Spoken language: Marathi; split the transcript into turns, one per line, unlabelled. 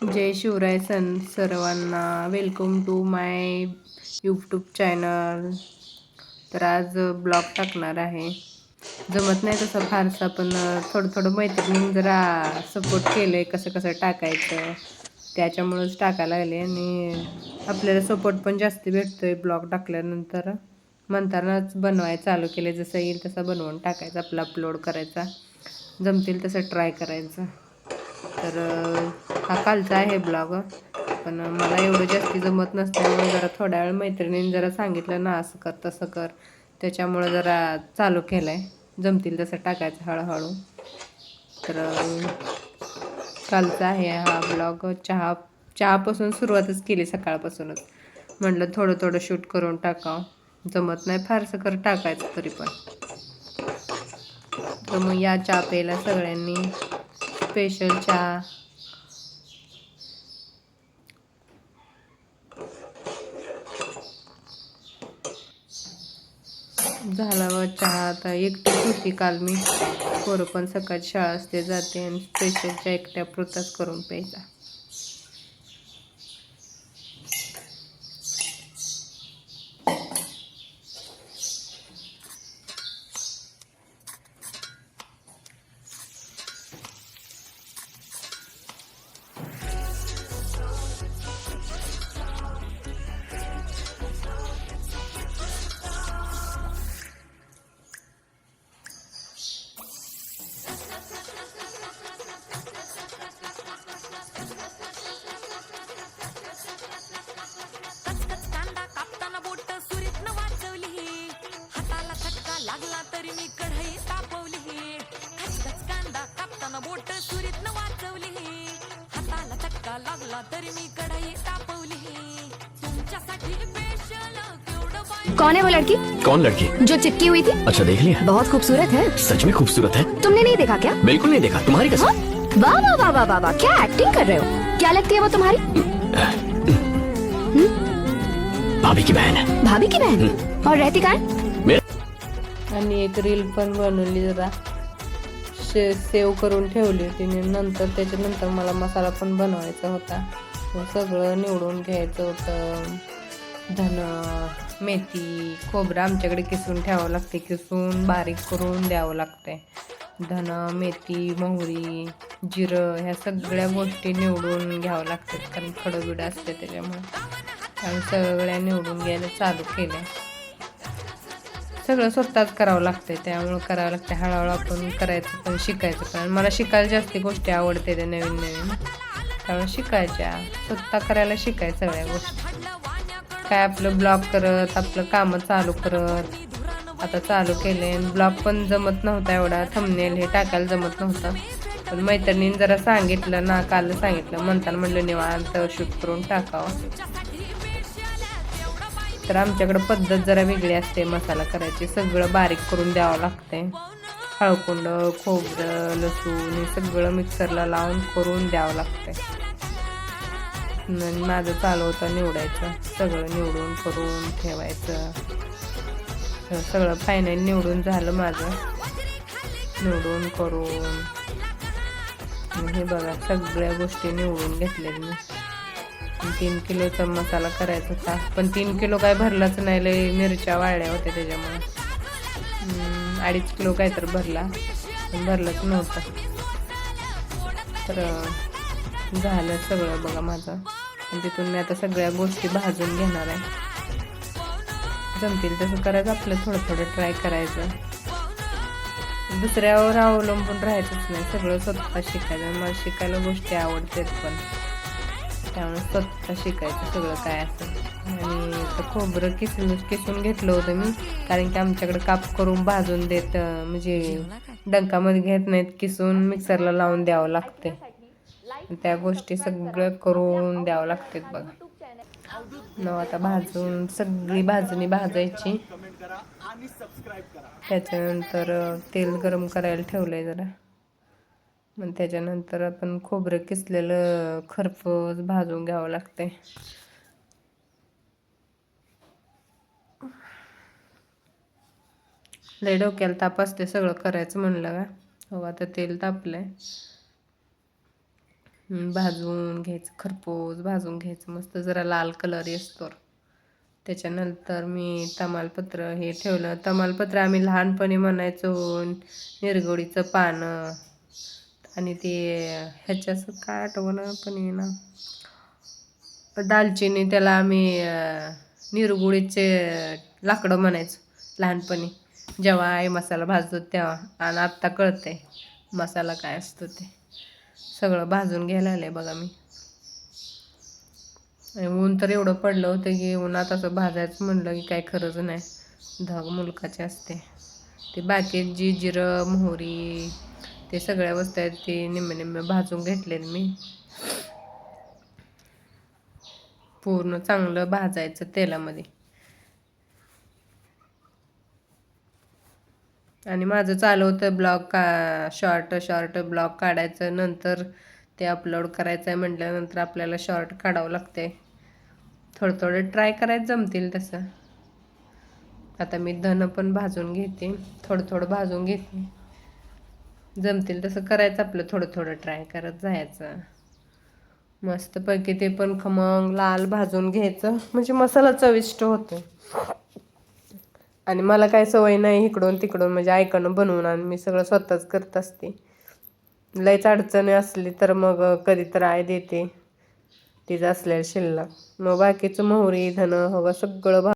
जय शिवराय सन सर्वांना. Welcome to my YouTube channel तर आज ब्लॉग टाकणार आहे. जमत नाही तसं फारसा पण थोडं थोडं मैत्रिणी जरा सपोर्ट केलं आहे कसं कसं टाकायचं. त्याच्यामुळंच टाकायला लागले आणि आपल्याला सपोर्ट पण जास्त भेटतो आहे ब्लॉग टाकल्यानंतर. म्हणतानाच बनवायला चालू केले जसं येईल तसं बनवून टाकायचं आपलं अपलोड करायचा. जमतील तसं ट्राय करायचं. तर हा कालचा आहे ब्लॉग. पण मला एवढं जास्ती जमत नसल्यामुळे जरा थोड्या वेळ मैत्रिणीने जरा सांगितलं ना असं कर तसं कर. त्याच्यामुळं जरा चालू केलं आहे जमतील तसं टाकायचं हळूहळू. तर कालचा आहे हा ब्लॉग. चहा चहापासून सुरुवातच केली सकाळपासूनच. म्हटलं थोडं थोडं शूट करून टाकावं. जमत नाही फारसं कर टाकायचं तरी पण. तर मग या चहा प्यायला सगळ्यांनी स्पेशल चहा झाला व चहा आता एकटीच होती काल मी. पोरं पण सकाळची शाळा असते जाते आणि स्पेशल एकट्या पुरताच करून प्यायचा.
तरी मी कढई तापवली. कांदा कापताना बोट सुरीत न वाचवली. हाताला चटका लागला तरी मी कढई तापवली. तुमच्यासाठी स्पेशल केवढं बाई
कौन है वो लड़की?
कौन लड़की?
जो चिपकी हुई थी?
अच्छा देख लिया।
बहुत खूबसूरत है।
सच में खूबसूरत है।
तुमने नहीं देखा क्या?
बिल्कुल नहीं देखा। तुम्हारी
हाँ?
कसम
वाह वाह वाह वाह वाह वाह क्या एक्टिंग कर रहे हो? क्या लगती है वो तुम्हारी?
भाभी की बहन है।
भाभी की बहन? और रहती कहाँ है?
आणि एक रील पण बनवली जरा. शे सेव करून ठेवली होती मी नंतर त्याच्यानंतर मला मसाला पण बनवायचा होता. मग सगळं निवडून घ्यायचं होतं. धन मेथी खोबरं आमच्याकडे किसून ठेवावं लागते. किसून बारीक करून द्यावं लागते. धन मेथी मोहरी जिरं ह्या सगळ्या गोष्टी निवडून घ्यावं लागतात. कारण खडबिडं असते त्याच्यामुळे. आणि सगळ्या निवडून घ्यायला चालू केल्या. सगळं स्वतःच करावं लागतंय त्यामुळं करावं लागतं हळूहळू आपण करायचं पण शिकायचं पण. मला शिकायला जास्त गोष्टी आवडते त्या नवीन नवीन. त्यामुळे शिकायच्या. स्वतः करायला शिकाय सगळ्या गोष्टी. काय आपलं ब्लॉग करत आपलं कामं चालू करत. आता चालू केले ब्लॉग पण जमत नव्हता एवढा. थंबनेल हे टाकायला जमत नव्हतं. पण मैत्रिणीने जरा सांगितलं ना काल सांगितलं. म्हणताना म्हणलं निवांत शूट करून टाकावं. तर आमच्याकडं पद्धत जरा वेगळी असते मसाला करायची. सगळं बारीक करून द्यावं लागते हळकुंड खोबरं लसूण हे सगळं मिक्सरला लावून करून द्यावं लागते आणि माझं चालू होतं निवडायचं. सगळं निवडून करून ठेवायचं. सगळं फायनल निवडून झालं माझं. निवडून करून. हे बघा सगळ्या गोष्टी निवडून घेतल्या मी. तीन किलोचा मसाला करायचा होता. पण तीन किलो काय भरलाच नाही लय मिरच्या वाळल्या होत्या त्याच्यामुळे. अडीच किलो काय तर भरला. पण भरलाच नव्हता. तर झालं सगळं बघा माझं. आणि तिथून मी आता सगळ्या गोष्टी भाजून घेणार आहे. जमतील तसं करायचं आपलं थोडं थोडं ट्राय करायचं. दुसऱ्यावर अवलंबून राहायचंच नाही सगळं स्वतः शिकायचं. मला शिकायला गोष्टी आवडतात पण. त्यामुळे स्वतः शिकायचं सगळं काय असेल आणि तर खोबरं किसून किसून घेतलं होतं मी. कारण की आमच्याकडे काप करून भाजून देत म्हणजे डंकामध्ये घेत नाहीत किसून मिक्सरला लावून द्यावं लागते त्या गोष्टी सगळं करून द्यावं लागतात बघा. न आता भाजून सगळी भाजणी भाजायची. त्याच्यानंतर तेल गरम करायला ठेवलंय जरा. मग त्याच्यानंतर आपण खोबरं किसलेलं खरपूस भाजून घ्यावं लागते लय डोक्याला ताप असते सगळं करायचं म्हणलं का? हो आता तेल तापलंय. भाजून घ्यायचं खरपूस भाजून घ्यायचं मस्त जरा लाल कलर येतो त्याच्यानंतर मी तमालपत्र हे ठेवलं. तमालपत्र आम्ही लहानपणी म्हणायचो निरगोडीचं पानं. आणि ते ह्याच्याचं काय आठवणं पण येईना. दालचिनी त्याला आम्ही निरगुळीचे लाकडं म्हणायचो लहानपणी. जेव्हा आई मसाला भाजतो तेव्हा. आणि आत्ता कळतंय मसाला काय असतो ते. सगळं भाजून घ्यायला आलं आहे बघा मी. आणि ऊन तर एवढं पडलं होतं की उन्हात असं भाजायचं म्हणलं की काय खरंच नाही. धग मुलकाचे असते. ते बाकी जी जिरं मोहरी ते सगळ्या वस्तू आहेत ते निम्मे निम्मे भाजून घेतलेत मी. पूर्ण चांगलं भाजायचं तेलामध्ये. आणि माझं चालू होतं ब्लॉग का शॉर्ट शॉर्ट ब्लॉग काढायचं. नंतर ते अपलोड करायचं आहे म्हटल्यानंतर आपल्याला शॉर्ट काढावं लागते थोडं थोडं ट्राय करायचं जमतील तसं. आता मी धन पण भाजून घेते. थोडं थोडं भाजून घेते. जमतील तसं करायचं आपलं थोडं थोडं ट्राय करत जायचं. मस्तपैकी ते पण खमंग लाल भाजून घ्यायचं. म्हणजे मसाला चविष्ट होतो. आणि मला काय सवय नाही इकडून तिकडून म्हणजे ऐकणं बनवून आणि मी सगळं स्वतःच करत असते. लयच अडचणी असली तर मग कधी तर आय देते. तिचं असलेलं शिल्लक. मग बाकीचं मोहरी धनं हवं सगळं भा